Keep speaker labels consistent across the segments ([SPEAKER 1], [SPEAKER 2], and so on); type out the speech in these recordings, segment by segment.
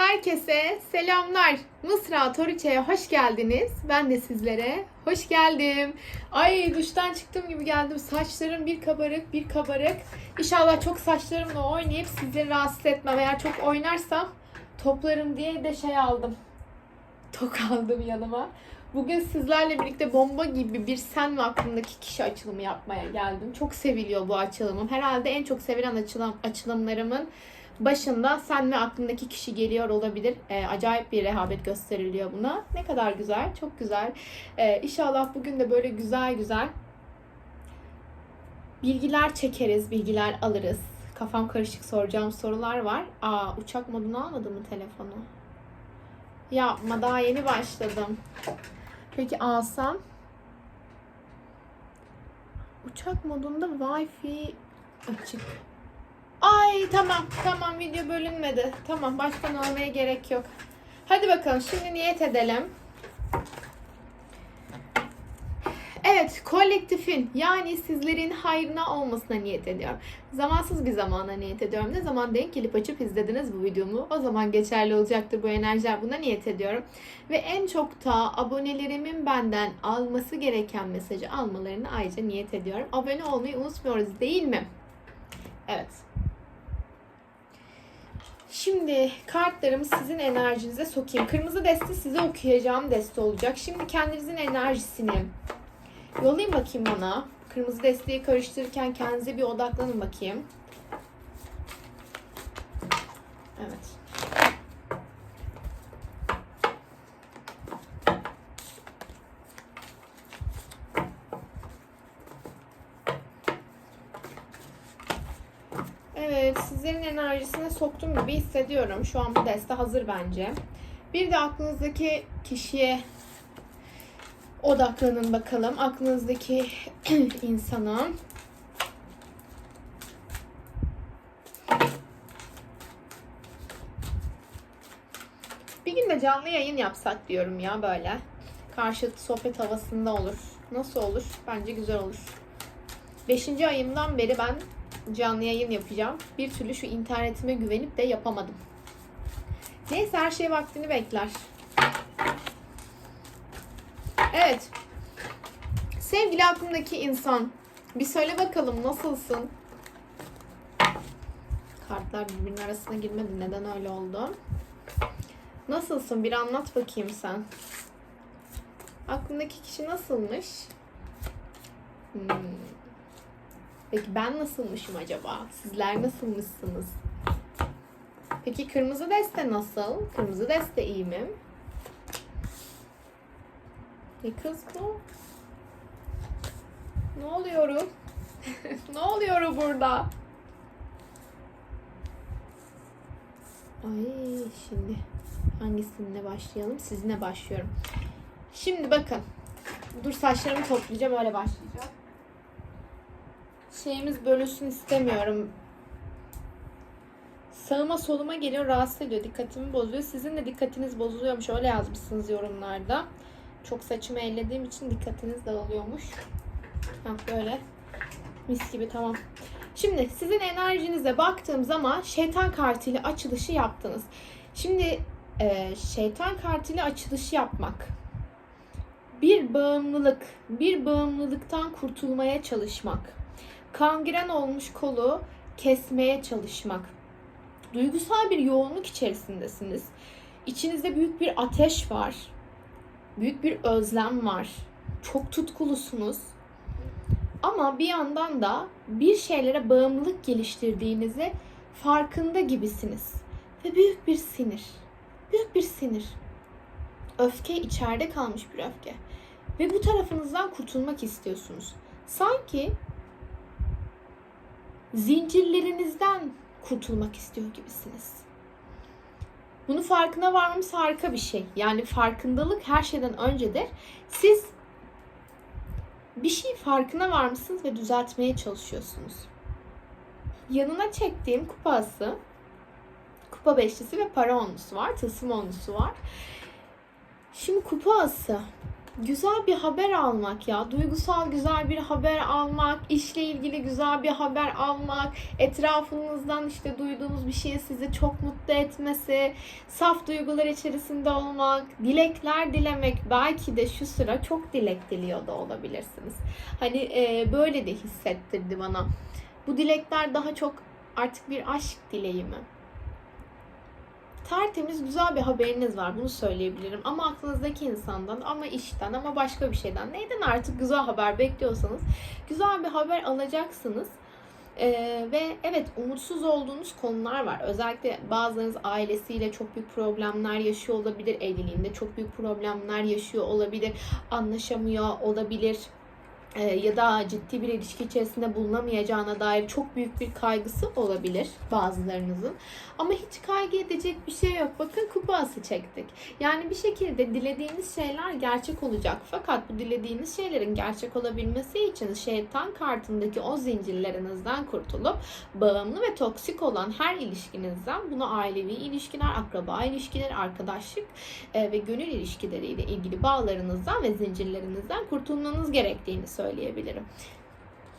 [SPEAKER 1] Herkese selamlar. Mısra Toriçe'ye hoş geldiniz. Ben de sizlere hoş geldim. Ay duştan çıktığım gibi geldim. Saçlarım bir kabarık bir kabarık. İnşallah çok saçlarımla oynayıp sizleri rahatsız etmem. Eğer çok oynarsam toplarım diye de şey aldım. Tok aldım yanıma. Bugün sizlerle birlikte bomba gibi bir sen ve aklımdaki kişi açılımı yapmaya geldim. Çok seviliyor bu açılımım. Herhalde en çok sevilen açılım, açılımlarımın başında sen ve aklındaki kişi geliyor olabilir. Ee, acayip bir rehabet gösteriliyor buna. Ne kadar güzel, çok güzel. Ee, inşallah bugün de böyle güzel güzel bilgiler çekeriz, bilgiler alırız. Kafam karışık soracağım sorular var. Aa uçak modunu almadı mı telefonu? Yapma daha yeni başladım. Peki alsam? Uçak modunda Wi-Fi açık. Ay tamam tamam video bölünmedi. Tamam baştan almaya gerek yok. Hadi bakalım şimdi niyet edelim. Evet, kolektifin yani sizlerin hayrına olmasına niyet ediyorum. Zamansız bir zamana niyet ediyorum. Ne zaman denk gelip açıp izlediniz bu videomu o zaman geçerli olacaktır bu enerjiler. Buna niyet ediyorum. Ve en çok da abonelerimin benden alması gereken mesajı almalarını ayrıca niyet ediyorum. Abone olmayı unutmuyoruz değil mi? Evet. Şimdi kartlarımı sizin enerjinize sokayım. Kırmızı deste size okuyacağım deste olacak. Şimdi kendinizin enerjisini yollayın bakayım bana. Kırmızı desteği karıştırırken kendinize bir odaklanın bakayım. Evet. Evet, sizlerin enerjisine soktum gibi hissediyorum. Şu an bu deste hazır bence. Bir de aklınızdaki kişiye odaklanın bakalım. Aklınızdaki insana. Bir gün de canlı yayın yapsak diyorum ya böyle. Karşılıklı sohbet havasında olur. Nasıl olur? Bence güzel olur. Beşinci ayımdan beri ben canlı yayın yapacağım. Bir türlü şu internetime güvenip de yapamadım. Neyse her şey vaktini bekler. Evet. Sevgili aklımdaki insan. Bir söyle bakalım nasılsın? Kartlar birbirinin arasına girmedi. Neden öyle oldu? Nasılsın? Bir anlat bakayım sen. Aklındaki kişi nasılmış? Hmm. Peki ben nasılmışım acaba? Sizler nasılmışsınız? Peki kırmızı deste nasıl? Kırmızı deste iyi mi? Ne kız bu? Ne oluyorum? ne oluyor burada? Ay şimdi hangisinle başlayalım? Sizinle başlıyorum. Şimdi bakın. Dur saçlarımı toplayacağım öyle başlayacağım şeyimiz bölünsün istemiyorum. Sağıma soluma geliyor rahatsız ediyor. Dikkatimi bozuyor. Sizin de dikkatiniz bozuluyormuş. Öyle yazmışsınız yorumlarda. Çok saçımı ellediğim için dikkatiniz dağılıyormuş. Heh, böyle. Mis gibi tamam. Şimdi sizin enerjinize baktığım zaman şeytan kartıyla açılışı yaptınız. Şimdi e, şeytan kartıyla açılışı yapmak. Bir bağımlılık, bir bağımlılıktan kurtulmaya çalışmak kangren olmuş kolu kesmeye çalışmak. Duygusal bir yoğunluk içerisindesiniz. İçinizde büyük bir ateş var. Büyük bir özlem var. Çok tutkulusunuz. Ama bir yandan da bir şeylere bağımlılık geliştirdiğinizi farkında gibisiniz. Ve büyük bir sinir. Büyük bir sinir. Öfke içeride kalmış bir öfke. Ve bu tarafınızdan kurtulmak istiyorsunuz. Sanki zincirlerinizden kurtulmak istiyor gibisiniz. Bunu farkına varmamız harika bir şey. Yani farkındalık her şeyden öncedir. Siz bir şey farkına varmışsınız ve düzeltmeye çalışıyorsunuz. Yanına çektiğim kupası, kupa beşlisi ve para onlusu var. Tılsım onlusu var. Şimdi kupa ası güzel bir haber almak ya. Duygusal güzel bir haber almak, işle ilgili güzel bir haber almak, etrafınızdan işte duyduğunuz bir şeyin sizi çok mutlu etmesi, saf duygular içerisinde olmak, dilekler dilemek. Belki de şu sıra çok dilek diliyor da olabilirsiniz. Hani e, böyle de hissettirdi bana. Bu dilekler daha çok artık bir aşk dileği mi? Tertemiz güzel bir haberiniz var bunu söyleyebilirim ama aklınızdaki insandan ama işten ama başka bir şeyden neyden artık güzel haber bekliyorsanız güzel bir haber alacaksınız. Ee, ve evet umutsuz olduğunuz konular var. Özellikle bazılarınız ailesiyle çok büyük problemler yaşıyor olabilir. Evliliğinde çok büyük problemler yaşıyor olabilir. Anlaşamıyor olabilir ya da ciddi bir ilişki içerisinde bulunamayacağına dair çok büyük bir kaygısı olabilir bazılarınızın. Ama hiç kaygı edecek bir şey yok. Bakın kupası çektik. Yani bir şekilde dilediğiniz şeyler gerçek olacak. Fakat bu dilediğiniz şeylerin gerçek olabilmesi için şeytan kartındaki o zincirlerinizden kurtulup bağımlı ve toksik olan her ilişkinizden bunu ailevi ilişkiler, akraba ilişkiler, arkadaşlık e, ve gönül ilişkileriyle ilgili bağlarınızdan ve zincirlerinizden kurtulmanız gerektiğini söyleyebilirim.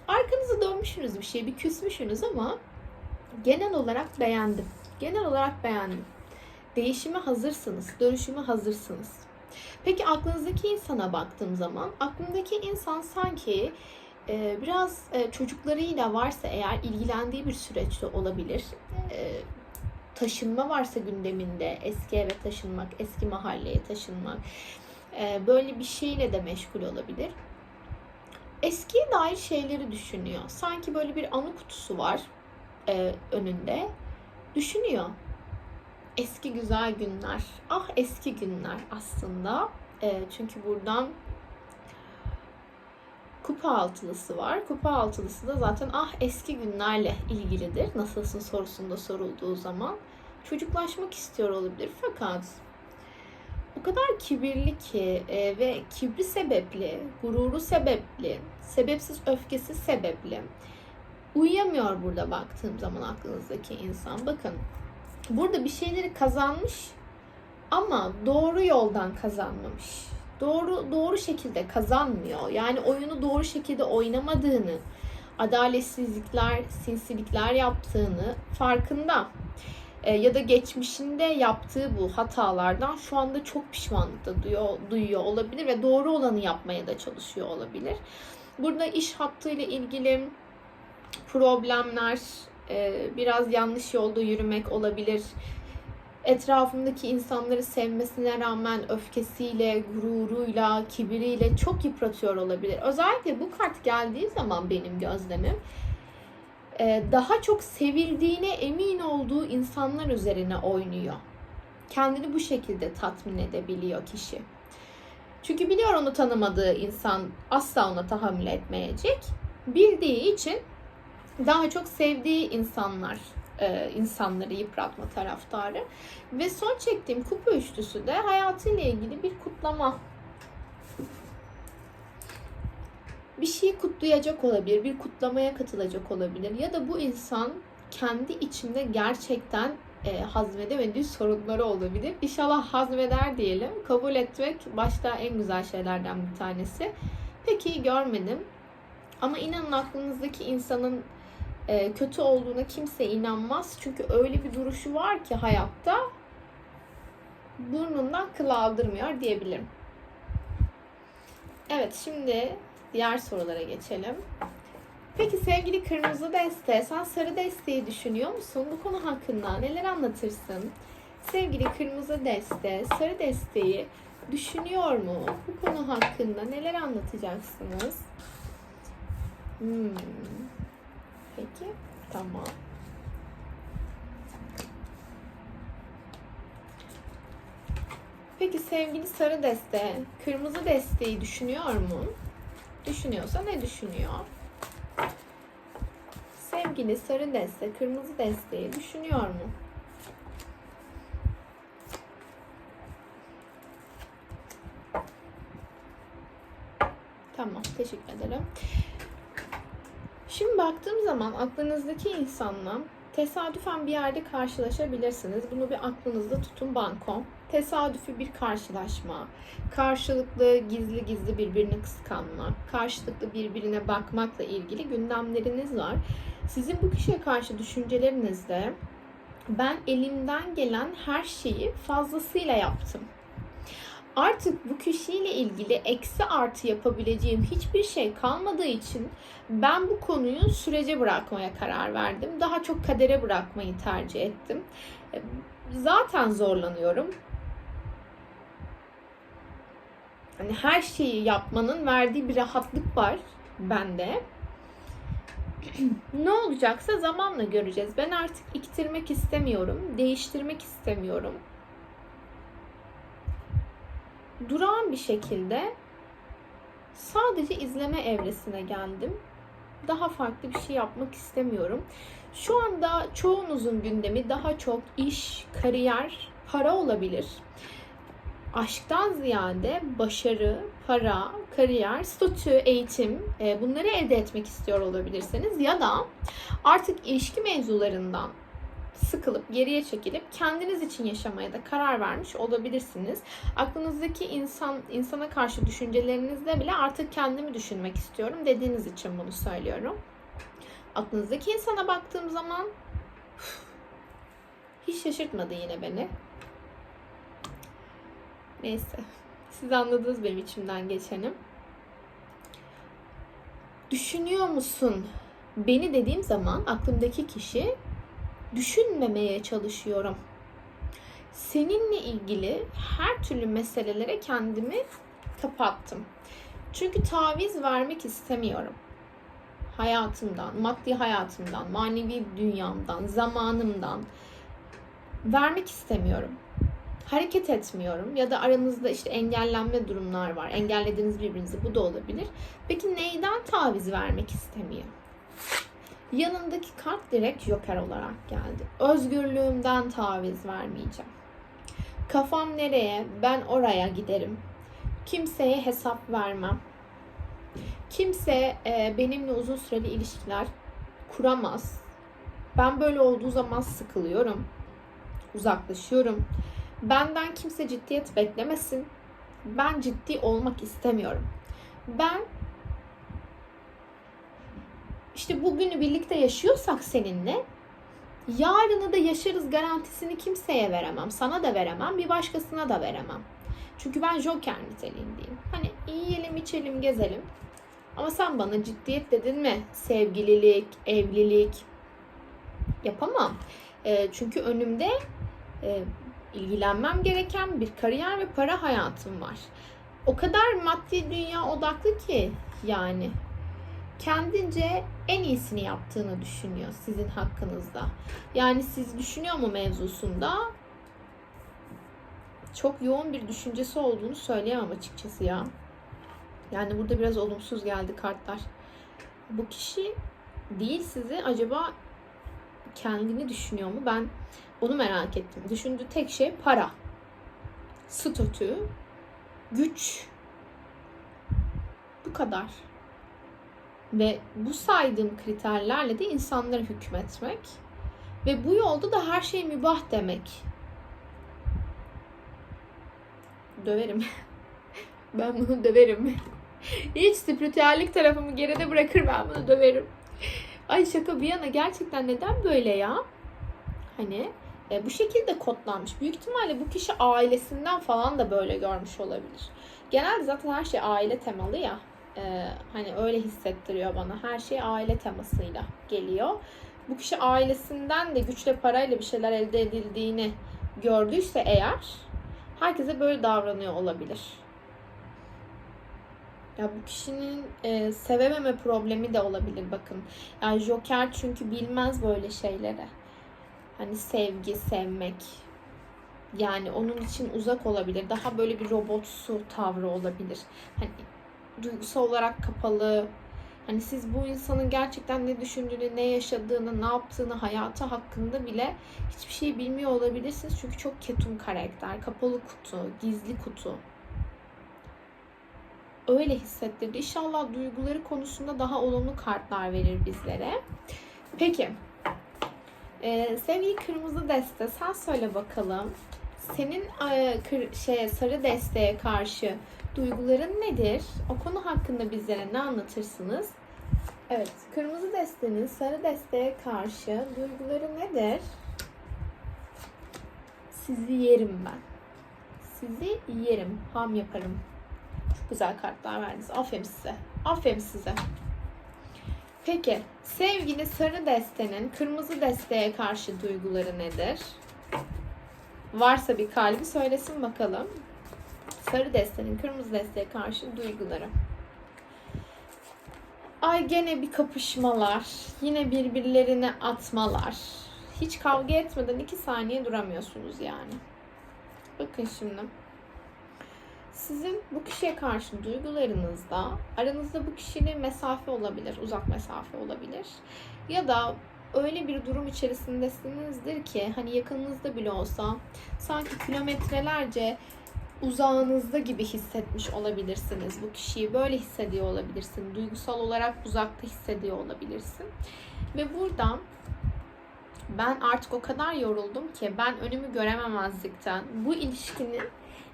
[SPEAKER 1] Arkanızı dönmüşsünüz bir şey, bir küsmüşsünüz ama genel olarak beğendim. Genel olarak beğendim. Değişime hazırsınız, dönüşüme hazırsınız. Peki aklınızdaki insana baktığım zaman, aklımdaki insan sanki e, biraz e, çocuklarıyla varsa eğer ilgilendiği bir süreçte olabilir. E, taşınma varsa gündeminde, eski eve taşınmak, eski mahalleye taşınmak, e, böyle bir şeyle de meşgul olabilir eskiye dair şeyleri düşünüyor. Sanki böyle bir anı kutusu var e, önünde. Düşünüyor. Eski güzel günler. Ah eski günler aslında. E, çünkü buradan kupa altılısı var. Kupa altılısı da zaten ah eski günlerle ilgilidir. Nasılsın sorusunda sorulduğu zaman. Çocuklaşmak istiyor olabilir fakat o kadar kibirli ki e, ve kibri sebepli, gururu sebepli, sebepsiz öfkesi sebepli. Uyuyamıyor burada baktığım zaman aklınızdaki insan. Bakın burada bir şeyleri kazanmış ama doğru yoldan kazanmamış. Doğru doğru şekilde kazanmıyor. Yani oyunu doğru şekilde oynamadığını, adaletsizlikler, sinsilikler yaptığını farkında e, ya da geçmişinde yaptığı bu hatalardan şu anda çok pişmanlık da duyuyor, duyuyor olabilir ve doğru olanı yapmaya da çalışıyor olabilir. Burada iş hattıyla ilgili problemler, e, biraz yanlış yolda yürümek olabilir. Etrafındaki insanları sevmesine rağmen öfkesiyle, gururuyla, kibiriyle çok yıpratıyor olabilir. Özellikle bu kart geldiği zaman benim gözlemim daha çok sevildiğine emin olduğu insanlar üzerine oynuyor. Kendini bu şekilde tatmin edebiliyor kişi. Çünkü biliyor onu tanımadığı insan asla ona tahammül etmeyecek. Bildiği için daha çok sevdiği insanlar e, insanları yıpratma taraftarı. Ve son çektiğim kupa üçlüsü de hayatıyla ilgili bir kutlama bir şeyi kutlayacak olabilir, bir kutlamaya katılacak olabilir ya da bu insan kendi içinde gerçekten e, hazmedemediği sorunları olabilir. İnşallah hazmeder diyelim. Kabul etmek başta en güzel şeylerden bir tanesi. Pek iyi görmedim. Ama inanın aklınızdaki insanın e, kötü olduğuna kimse inanmaz. Çünkü öyle bir duruşu var ki hayatta burnundan kıl aldırmıyor diyebilirim. Evet şimdi Diğer sorulara geçelim. Peki sevgili kırmızı deste, sen sarı desteği düşünüyor musun? Bu konu hakkında neler anlatırsın? Sevgili kırmızı deste, sarı desteği düşünüyor mu? Bu konu hakkında neler anlatacaksınız? Hmm. Peki, tamam. Peki sevgili sarı deste, kırmızı desteği düşünüyor mu? Düşünüyorsa ne düşünüyor? Sevgili sarı deste, kırmızı desteği düşünüyor mu? Tamam, teşekkür ederim. Şimdi baktığım zaman aklınızdaki insanla Tesadüfen bir yerde karşılaşabilirsiniz. Bunu bir aklınızda tutun banko. Tesadüfi bir karşılaşma, karşılıklı gizli gizli birbirini kıskanmak, karşılıklı birbirine bakmakla ilgili gündemleriniz var. Sizin bu kişiye karşı düşüncelerinizde ben elimden gelen her şeyi fazlasıyla yaptım. Artık bu kişiyle ilgili eksi artı yapabileceğim hiçbir şey kalmadığı için ben bu konuyu sürece bırakmaya karar verdim. Daha çok kadere bırakmayı tercih ettim. Zaten zorlanıyorum. Hani her şeyi yapmanın verdiği bir rahatlık var bende. ne olacaksa zamanla göreceğiz. Ben artık iktirmek istemiyorum, değiştirmek istemiyorum. Durağan bir şekilde sadece izleme evresine geldim. Daha farklı bir şey yapmak istemiyorum. Şu anda çoğunuzun gündemi daha çok iş, kariyer, para olabilir. Aşktan ziyade başarı, para, kariyer, statü, eğitim e, bunları elde etmek istiyor olabilirsiniz. Ya da artık ilişki mevzularından sıkılıp geriye çekilip kendiniz için yaşamaya da karar vermiş olabilirsiniz. Aklınızdaki insan insana karşı düşüncelerinizde bile artık kendimi düşünmek istiyorum dediğiniz için bunu söylüyorum. Aklınızdaki insana baktığım zaman hiç şaşırtmadı yine beni. Neyse. Siz anladınız benim içimden geçenim. Düşünüyor musun? Beni dediğim zaman aklımdaki kişi düşünmemeye çalışıyorum. Seninle ilgili her türlü meselelere kendimi kapattım. Çünkü taviz vermek istemiyorum. Hayatımdan, maddi hayatımdan, manevi dünyamdan, zamanımdan vermek istemiyorum. Hareket etmiyorum ya da aranızda işte engellenme durumlar var. Engellediğiniz birbirinizi bu da olabilir. Peki neyden taviz vermek istemiyor? Yanındaki kart direkt joker olarak geldi. Özgürlüğümden taviz vermeyeceğim. Kafam nereye? Ben oraya giderim. Kimseye hesap vermem. Kimse e, benimle uzun süreli ilişkiler kuramaz. Ben böyle olduğu zaman sıkılıyorum. Uzaklaşıyorum. Benden kimse ciddiyet beklemesin. Ben ciddi olmak istemiyorum. Ben işte bugünü birlikte yaşıyorsak seninle yarını da yaşarız garantisini kimseye veremem. Sana da veremem, bir başkasına da veremem. Çünkü ben joker niteliğindeyim. Hani yiyelim, içelim, gezelim. Ama sen bana ciddiyet dedin mi? Sevgililik, evlilik yapamam. E, çünkü önümde e, ilgilenmem gereken bir kariyer ve para hayatım var. O kadar maddi dünya odaklı ki yani kendince en iyisini yaptığını düşünüyor sizin hakkınızda. Yani siz düşünüyor mu mevzusunda çok yoğun bir düşüncesi olduğunu söyleyemem açıkçası ya. Yani burada biraz olumsuz geldi kartlar. Bu kişi değil sizi acaba kendini düşünüyor mu? Ben onu merak ettim. Düşündüğü tek şey para, statü, güç. Bu kadar. Ve bu saydığım kriterlerle de insanlara hükmetmek ve bu yolda da her şey mübah demek. Döverim. ben bunu döverim. Hiç spiritüellik tarafımı geride bırakır ben bunu döverim. Ay şaka bir yana gerçekten neden böyle ya? Hani e, bu şekilde kodlanmış. Büyük ihtimalle bu kişi ailesinden falan da böyle görmüş olabilir. Genelde zaten her şey aile temalı ya e, hani öyle hissettiriyor bana. Her şey aile temasıyla geliyor. Bu kişi ailesinden de güçle parayla bir şeyler elde edildiğini gördüyse eğer herkese böyle davranıyor olabilir. Ya bu kişinin e, sevememe problemi de olabilir bakın. Yani Joker çünkü bilmez böyle şeylere. Hani sevgi, sevmek. Yani onun için uzak olabilir. Daha böyle bir robotsu tavrı olabilir. Hani duygusal olarak kapalı. Hani siz bu insanın gerçekten ne düşündüğünü, ne yaşadığını, ne yaptığını, hayatı hakkında bile hiçbir şey bilmiyor olabilirsiniz. Çünkü çok ketum karakter, kapalı kutu, gizli kutu. Öyle hissettirdi. İnşallah duyguları konusunda daha olumlu kartlar verir bizlere. Peki. Ee, sevgili kırmızı deste sen söyle bakalım. Senin e, kır, şeye, sarı desteğe karşı duyguların nedir? O konu hakkında bizlere ne anlatırsınız? Evet, kırmızı destenin sarı desteğe karşı duyguları nedir? Sizi yerim ben. Sizi yerim, ham yaparım. Çok güzel kartlar verdiniz. Aferin size. Aferin size. Peki, sevgili sarı destenin kırmızı desteğe karşı duyguları nedir? Varsa bir kalbi söylesin bakalım. Sarı destenin kırmızı desteğe karşı duyguları. Ay gene bir kapışmalar, yine birbirlerine atmalar. Hiç kavga etmeden iki saniye duramıyorsunuz yani. Bakın şimdi. Sizin bu kişiye karşı duygularınızda aranızda bu kişiyle mesafe olabilir, uzak mesafe olabilir. Ya da öyle bir durum içerisindesinizdir ki hani yakınınızda bile olsa sanki kilometrelerce uzağınızda gibi hissetmiş olabilirsiniz. Bu kişiyi böyle hissediyor olabilirsin. Duygusal olarak uzakta hissediyor olabilirsin. Ve buradan ben artık o kadar yoruldum ki ben önümü görememezlikten bu ilişkinin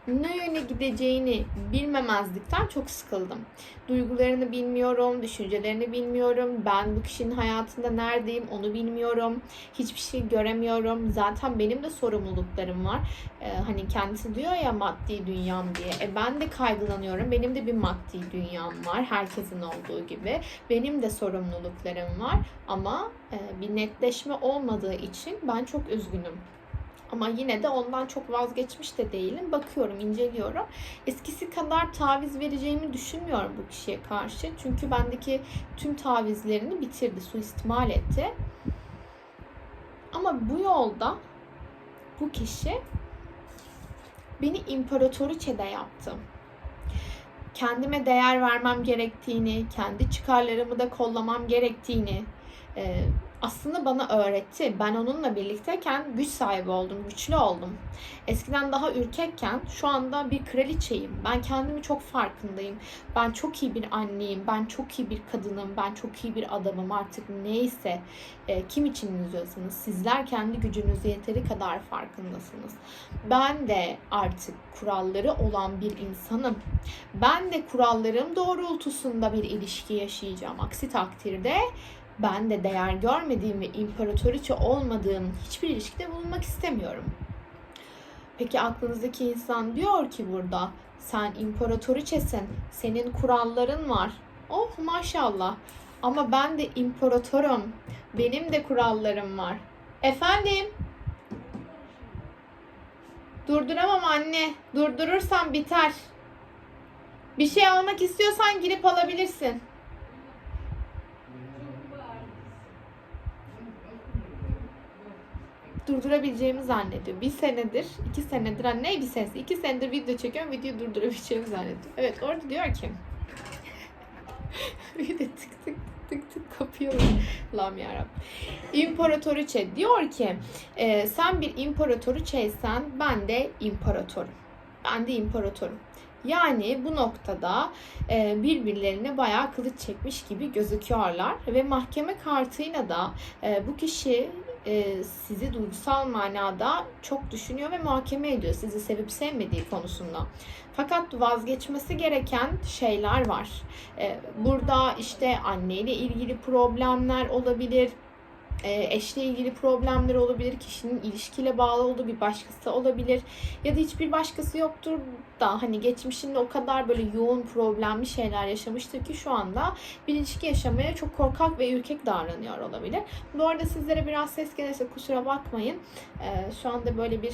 [SPEAKER 1] ne yöne gideceğini bilmemezlikten çok sıkıldım. Duygularını bilmiyorum, düşüncelerini bilmiyorum. Ben bu kişinin hayatında neredeyim onu bilmiyorum. Hiçbir şey göremiyorum. Zaten benim de sorumluluklarım var. Ee, hani kendisi diyor ya maddi dünyam diye. E ben de kaygılanıyorum. Benim de bir maddi dünyam var. Herkesin olduğu gibi. Benim de sorumluluklarım var. Ama e, bir netleşme olmadığı için ben çok üzgünüm. Ama yine de ondan çok vazgeçmiş de değilim. Bakıyorum, inceliyorum. Eskisi kadar taviz vereceğimi düşünmüyorum bu kişiye karşı. Çünkü bendeki tüm tavizlerini bitirdi, suistimal etti. Ama bu yolda bu kişi beni imparatoriçede yaptı. Kendime değer vermem gerektiğini, kendi çıkarlarımı da kollamam gerektiğini, aslında bana öğretti. Ben onunla birlikteyken güç sahibi oldum, güçlü oldum. Eskiden daha ürkekken şu anda bir kraliçeyim. Ben kendimi çok farkındayım. Ben çok iyi bir anneyim, ben çok iyi bir kadınım, ben çok iyi bir adamım artık neyse. E, kim için izliyorsunuz? Sizler kendi gücünüzü yeteri kadar farkındasınız. Ben de artık kuralları olan bir insanım. Ben de kurallarım doğrultusunda bir ilişki yaşayacağım. Aksi takdirde ben de değer görmediğim ve imparatoriçe olmadığım hiçbir ilişkide bulunmak istemiyorum. Peki aklınızdaki insan diyor ki burada sen imparatoriçesin, senin kuralların var. Oh maşallah. Ama ben de imparatorum. Benim de kurallarım var. Efendim? Durduramam anne. Durdurursan biter. Bir şey almak istiyorsan girip alabilirsin. Durdurabileceğimi zannediyor. Bir senedir, iki senedir, hani ne bir senesi, iki senedir video çekiyorum, videoyu durdurabileceğimi zannediyor. Evet orada diyor ki, bir de tık tık tık tık kapıyorum. Allah'ım yarabbim. İmparatoriçe diyor ki, e, sen bir imparatoriçeysen ben de imparatorum. Ben de imparatorum. Yani bu noktada e, birbirlerine bayağı kılıç çekmiş gibi gözüküyorlar ve mahkeme kartıyla da e, bu kişi e, sizi duygusal manada çok düşünüyor ve muhakeme ediyor sizi sevip sevmediği konusunda. Fakat vazgeçmesi gereken şeyler var. E, burada işte anneyle ilgili problemler olabilir, eşle ilgili problemler olabilir, kişinin ilişkiyle bağlı olduğu bir başkası olabilir ya da hiçbir başkası yoktur da hani geçmişinde o kadar böyle yoğun problemli şeyler yaşamıştır ki şu anda bir ilişki yaşamaya çok korkak ve ürkek davranıyor olabilir. Bu arada sizlere biraz ses gelirse kusura bakmayın. E, şu anda böyle bir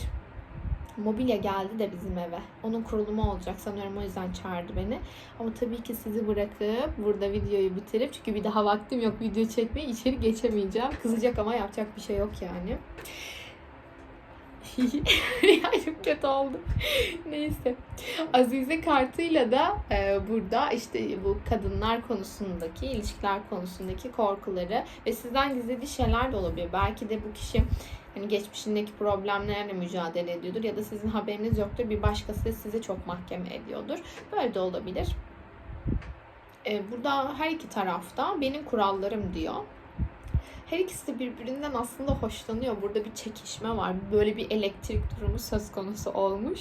[SPEAKER 1] mobilya geldi de bizim eve. Onun kurulumu olacak sanıyorum o yüzden çağırdı beni. Ama tabii ki sizi bırakıp burada videoyu bitirip çünkü bir daha vaktim yok video çekmeye içeri geçemeyeceğim. Kızacak ama yapacak bir şey yok yani. yani kötü oldu. Neyse. Azize kartıyla da e, burada işte bu kadınlar konusundaki, ilişkiler konusundaki korkuları ve sizden gizlediği şeyler de olabilir. Belki de bu kişi hani geçmişindeki problemlerle mücadele ediyordur ya da sizin haberiniz yoktur. Bir başkası sizi çok mahkeme ediyordur. Böyle de olabilir. E, burada her iki tarafta benim kurallarım diyor. Her ikisi de birbirinden aslında hoşlanıyor. Burada bir çekişme var. Böyle bir elektrik durumu söz konusu olmuş.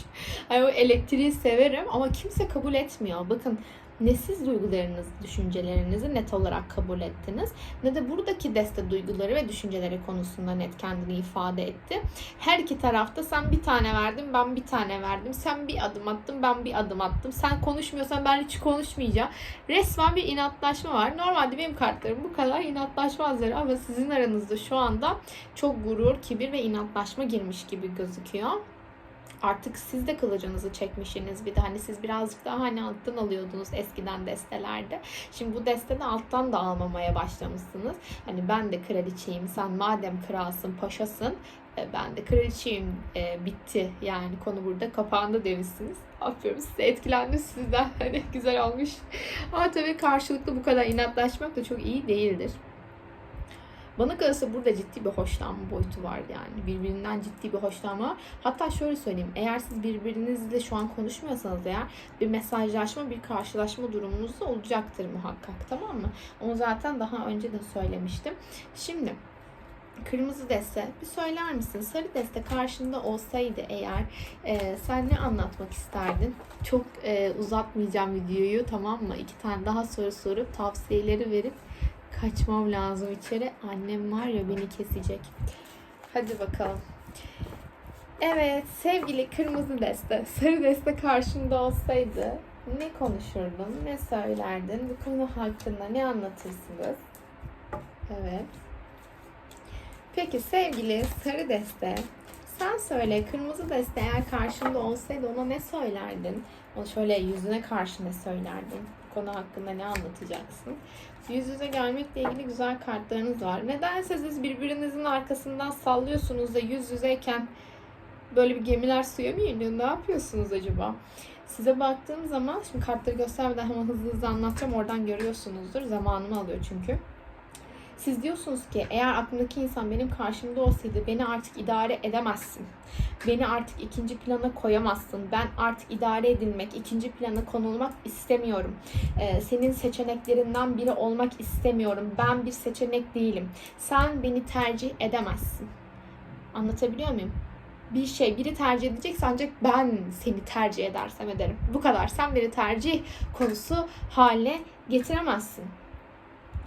[SPEAKER 1] Hani o elektriği severim ama kimse kabul etmiyor. Bakın ne siz duygularınız, düşüncelerinizi net olarak kabul ettiniz ne de buradaki deste duyguları ve düşünceleri konusunda net kendini ifade etti. Her iki tarafta sen bir tane verdin, ben bir tane verdim. Sen bir adım attın, ben bir adım attım. Sen konuşmuyorsan ben hiç konuşmayacağım. Resmen bir inatlaşma var. Normalde benim kartlarım bu kadar inatlaşmazlar ama sizin aranızda şu anda çok gurur, kibir ve inatlaşma girmiş gibi gözüküyor artık siz de kılıcınızı çekmişsiniz bir de hani siz birazcık daha hani alttan alıyordunuz eskiden destelerde. Şimdi bu destede alttan da almamaya başlamışsınız. Hani ben de kraliçeyim sen madem kralsın paşasın e, ben de kraliçeyim e, bitti yani konu burada kapandı demişsiniz. Aferin size etkilendim sizden hani güzel olmuş. Ama tabii karşılıklı bu kadar inatlaşmak da çok iyi değildir. Bana kalırsa burada ciddi bir hoşlanma boyutu var yani. Birbirinden ciddi bir hoşlanma var. Hatta şöyle söyleyeyim. Eğer siz birbirinizle şu an konuşmuyorsanız eğer bir mesajlaşma, bir karşılaşma durumunuz da olacaktır muhakkak. Tamam mı? Onu zaten daha önce de söylemiştim. Şimdi Kırmızı deste bir söyler misin? Sarı deste karşında olsaydı eğer e, sen ne anlatmak isterdin? Çok e, uzatmayacağım videoyu tamam mı? İki tane daha soru sorup tavsiyeleri verip kaçmam lazım içeri. Annem var ya beni kesecek. Hadi bakalım. Evet sevgili kırmızı deste, sarı deste karşında olsaydı ne konuşurdun, ne söylerdin, bu konu hakkında ne anlatırsınız? Evet. Peki sevgili sarı deste, sen söyle kırmızı deste eğer karşında olsaydı ona ne söylerdin? Ona şöyle yüzüne karşı ne söylerdin? Bu konu hakkında ne anlatacaksın? Yüz yüze gelmekle ilgili güzel kartlarınız var. Nedense siz birbirinizin arkasından sallıyorsunuz da yüz yüzeyken böyle bir gemiler suya mı iniyor? Ne yapıyorsunuz acaba? Size baktığım zaman, şimdi kartları göstermeden hemen hızlı hızlı anlatacağım. Oradan görüyorsunuzdur. Zamanımı alıyor çünkü. Siz diyorsunuz ki eğer aklımdaki insan benim karşımda olsaydı beni artık idare edemezsin. Beni artık ikinci plana koyamazsın. Ben artık idare edilmek, ikinci plana konulmak istemiyorum. Ee, senin seçeneklerinden biri olmak istemiyorum. Ben bir seçenek değilim. Sen beni tercih edemezsin. Anlatabiliyor muyum? bir şey biri tercih edecekse ancak ben seni tercih edersem ederim. Bu kadar. Sen beni tercih konusu haline getiremezsin.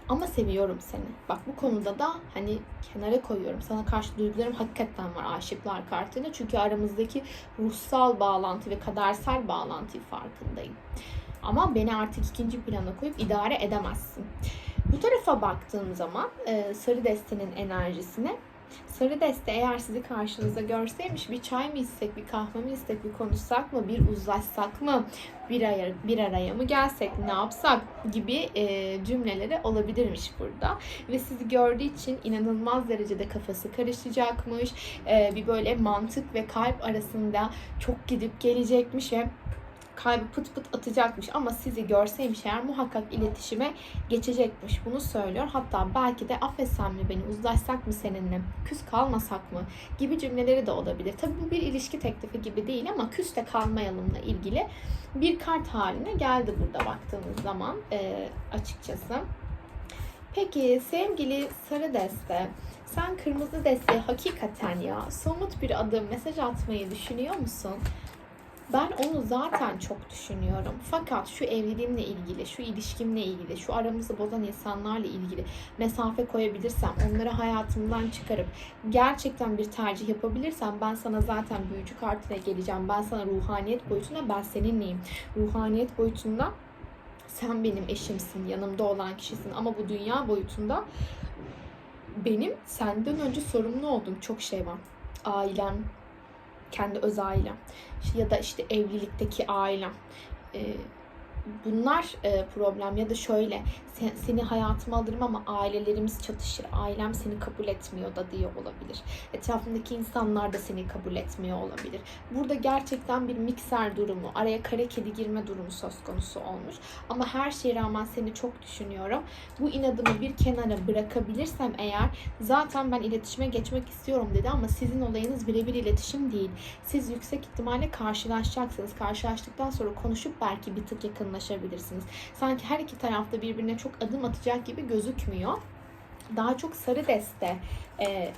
[SPEAKER 1] Ama seviyorum seni. Bak bu konuda da hani kenara koyuyorum. Sana karşı duygularım hakikaten var aşıklar kartıyla. Çünkü aramızdaki ruhsal bağlantı ve kadersel bağlantıyı farkındayım. Ama beni artık ikinci plana koyup idare edemezsin. Bu tarafa baktığım zaman sarı destenin enerjisine Sarı deste eğer sizi karşınızda görseymiş bir çay mı içsek, bir kahve mi içsek, bir konuşsak mı, bir uzlaşsak mı, bir araya, bir araya mı gelsek, ne yapsak gibi e, cümleleri olabilirmiş burada. Ve sizi gördüğü için inanılmaz derecede kafası karışacakmış. E, bir böyle mantık ve kalp arasında çok gidip gelecekmiş ve kalbi pıt pıt atacakmış ama sizi görseymiş eğer muhakkak iletişime geçecekmiş. Bunu söylüyor. Hatta belki de affetsen mi beni, uzlaşsak mı seninle, küs kalmasak mı gibi cümleleri de olabilir. Tabii bu bir ilişki teklifi gibi değil ama küs de kalmayalımla ilgili bir kart haline geldi burada baktığımız zaman e, açıkçası. Peki sevgili sarı deste, sen kırmızı deste hakikaten ya somut bir adım mesaj atmayı düşünüyor musun? Ben onu zaten çok düşünüyorum. Fakat şu evliliğimle ilgili, şu ilişkimle ilgili, şu aramızı bozan insanlarla ilgili mesafe koyabilirsem, onları hayatımdan çıkarıp gerçekten bir tercih yapabilirsem ben sana zaten büyücü kartına geleceğim. Ben sana ruhaniyet boyutunda ben seninleyim. Ruhaniyet boyutunda sen benim eşimsin, yanımda olan kişisin ama bu dünya boyutunda benim senden önce sorumlu olduğum çok şey var. Ailem, kendi öz ailem ya da işte evlilikteki ailem. Ee, bunlar e, problem ya da şöyle sen, seni hayatıma alırım ama ailelerimiz çatışır. Ailem seni kabul etmiyor da diye olabilir. Etrafındaki insanlar da seni kabul etmiyor olabilir. Burada gerçekten bir mikser durumu, araya kara kedi girme durumu söz konusu olmuş. Ama her şeye rağmen seni çok düşünüyorum. Bu inadımı bir kenara bırakabilirsem eğer zaten ben iletişime geçmek istiyorum dedi ama sizin olayınız birebir iletişim değil. Siz yüksek ihtimalle karşılaşacaksınız. Karşılaştıktan sonra konuşup belki bir tık yakınlaşabilirsiniz. Sanki her iki tarafta birbirine çok adım atacak gibi gözükmüyor. daha çok sarı deste e,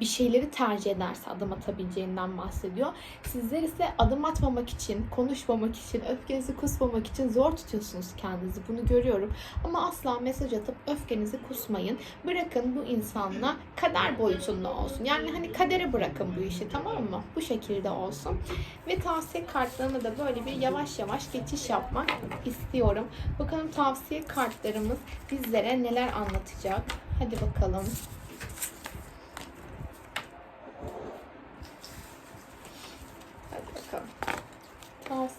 [SPEAKER 1] bir şeyleri tercih ederse adım atabileceğinden bahsediyor. Sizler ise adım atmamak için, konuşmamak için, öfkenizi kusmamak için zor tutuyorsunuz kendinizi. Bunu görüyorum. Ama asla mesaj atıp öfkenizi kusmayın. Bırakın bu insanla kader boyutunda olsun. Yani hani kadere bırakın bu işi tamam mı? Bu şekilde olsun. Ve tavsiye kartlarına da böyle bir yavaş yavaş geçiş yapmak istiyorum. Bakalım tavsiye kartlarımız bizlere neler anlatacak. Hadi bakalım. Hadi bakalım.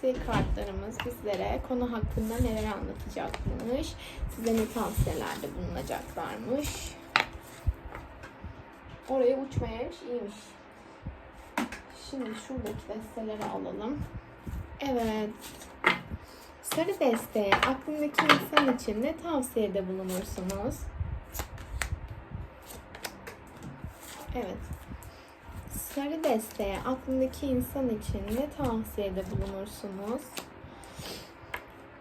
[SPEAKER 1] Tavsiye kartlarımız bizlere konu hakkında neler anlatacakmış. Size ne tavsiyelerde bulunacaklarmış. Oraya uçmayaymış, iyiymiş. Şimdi şuradaki desteleri alalım. Evet. Sarı desteğe aklındaki insan için ne tavsiyede bulunursunuz? Evet. Sarı desteğe aklındaki insan için ne tavsiyede bulunursunuz?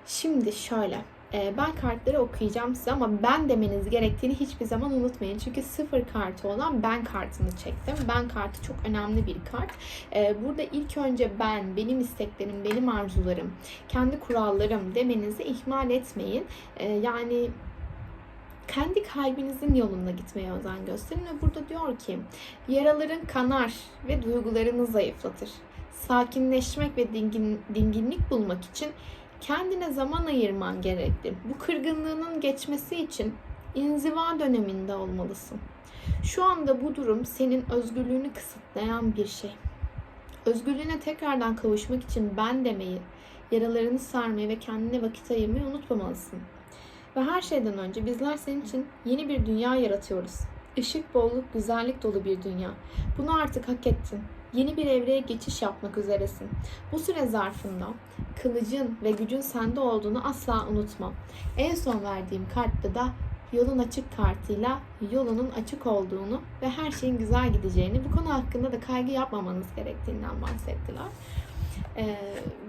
[SPEAKER 1] Şimdi şöyle. e, Ben kartları okuyacağım size ama ben demeniz gerektiğini hiçbir zaman unutmayın. Çünkü sıfır kartı olan ben kartını çektim. Ben kartı çok önemli bir kart. E, Burada ilk önce ben, benim isteklerim, benim arzularım, kendi kurallarım demenizi ihmal etmeyin. E, Yani kendi kalbinizin yolunda gitmeye özen gösterin ve burada diyor ki yaraların kanar ve duygularını zayıflatır. Sakinleşmek ve dingin, dinginlik bulmak için kendine zaman ayırman gerekli. Bu kırgınlığının geçmesi için inziva döneminde olmalısın. Şu anda bu durum senin özgürlüğünü kısıtlayan bir şey. Özgürlüğüne tekrardan kavuşmak için ben demeyi, yaralarını sarmayı ve kendine vakit ayırmayı unutmamalısın. Ve her şeyden önce bizler senin için yeni bir dünya yaratıyoruz. Işık, bolluk, güzellik dolu bir dünya. Bunu artık hak ettin. Yeni bir evreye geçiş yapmak üzeresin. Bu süre zarfında kılıcın ve gücün sende olduğunu asla unutma. En son verdiğim kartta da yolun açık kartıyla yolunun açık olduğunu ve her şeyin güzel gideceğini, bu konu hakkında da kaygı yapmamanız gerektiğinden bahsettiler. Ee,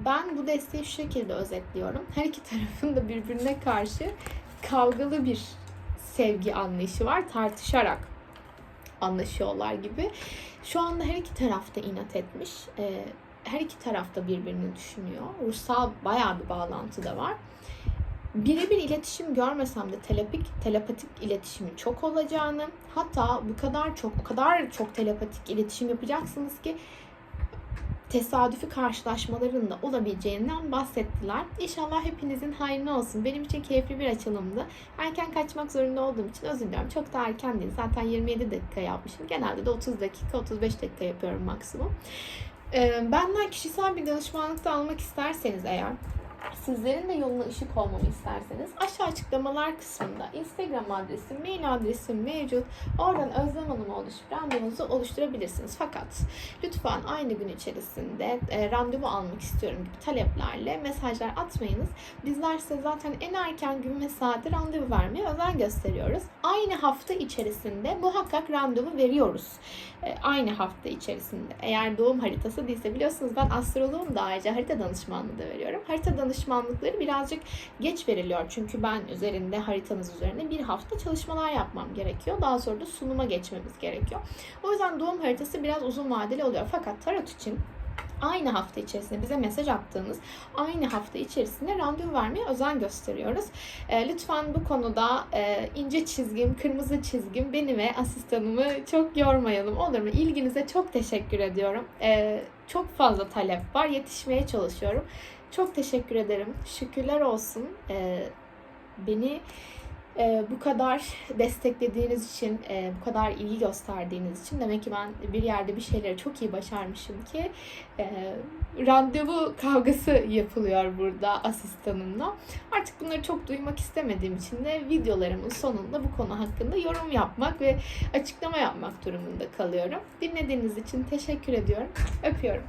[SPEAKER 1] ben bu desteği şu şekilde özetliyorum. Her iki tarafın da birbirine karşı kavgalı bir sevgi anlayışı var. Tartışarak anlaşıyorlar gibi. Şu anda her iki tarafta inat etmiş. Ee, her iki tarafta birbirini düşünüyor. Ruhsal bayağı bir bağlantı da var. Birebir iletişim görmesem de telepik, telepatik iletişimin çok olacağını, hatta bu kadar çok, o kadar çok telepatik iletişim yapacaksınız ki tesadüfi karşılaşmaların da olabileceğinden bahsettiler. İnşallah hepinizin hayrına olsun. Benim için keyifli bir açılımdı. Erken kaçmak zorunda olduğum için özür diliyorum. Çok da erken değil. Zaten 27 dakika yapmışım. Genelde de 30 dakika, 35 dakika yapıyorum maksimum. Ee, benden kişisel bir danışmanlık da almak isterseniz eğer sizlerin de yoluna ışık olmamı isterseniz aşağı açıklamalar kısmında Instagram adresim, mail adresim mevcut. Oradan Özlem Hanım'a oluşup randevunuzu oluşturabilirsiniz. Fakat lütfen aynı gün içerisinde e, randevu almak istiyorum gibi taleplerle mesajlar atmayınız. Bizler size zaten en erken gün ve saatte randevu vermeye özen gösteriyoruz. Aynı hafta içerisinde muhakkak randevu veriyoruz. E, aynı hafta içerisinde. Eğer doğum haritası değilse biliyorsunuz ben astroloğum da ayrıca harita danışmanlığı da veriyorum. Harita danışmanlıkları birazcık geç veriliyor. Çünkü ben üzerinde haritanız üzerine bir hafta çalışmalar yapmam gerekiyor. Daha sonra da sunuma geçmemiz gerekiyor. O yüzden doğum haritası biraz uzun vadeli oluyor. Fakat tarot için aynı hafta içerisinde bize mesaj attığınız aynı hafta içerisinde randevu vermeye özen gösteriyoruz. E, lütfen bu konuda e, ince çizgim, kırmızı çizgim beni ve asistanımı çok yormayalım olur mu? İlginize çok teşekkür ediyorum. E, çok fazla talep var. Yetişmeye çalışıyorum. Çok teşekkür ederim. Şükürler olsun. E, beni e, bu kadar desteklediğiniz için, e, bu kadar ilgi gösterdiğiniz için demek ki ben bir yerde bir şeyleri çok iyi başarmışım ki e, randevu kavgası yapılıyor burada asistanımla. Artık bunları çok duymak istemediğim için de videolarımın sonunda bu konu hakkında yorum yapmak ve açıklama yapmak durumunda kalıyorum. Dinlediğiniz için teşekkür ediyorum. Öpüyorum.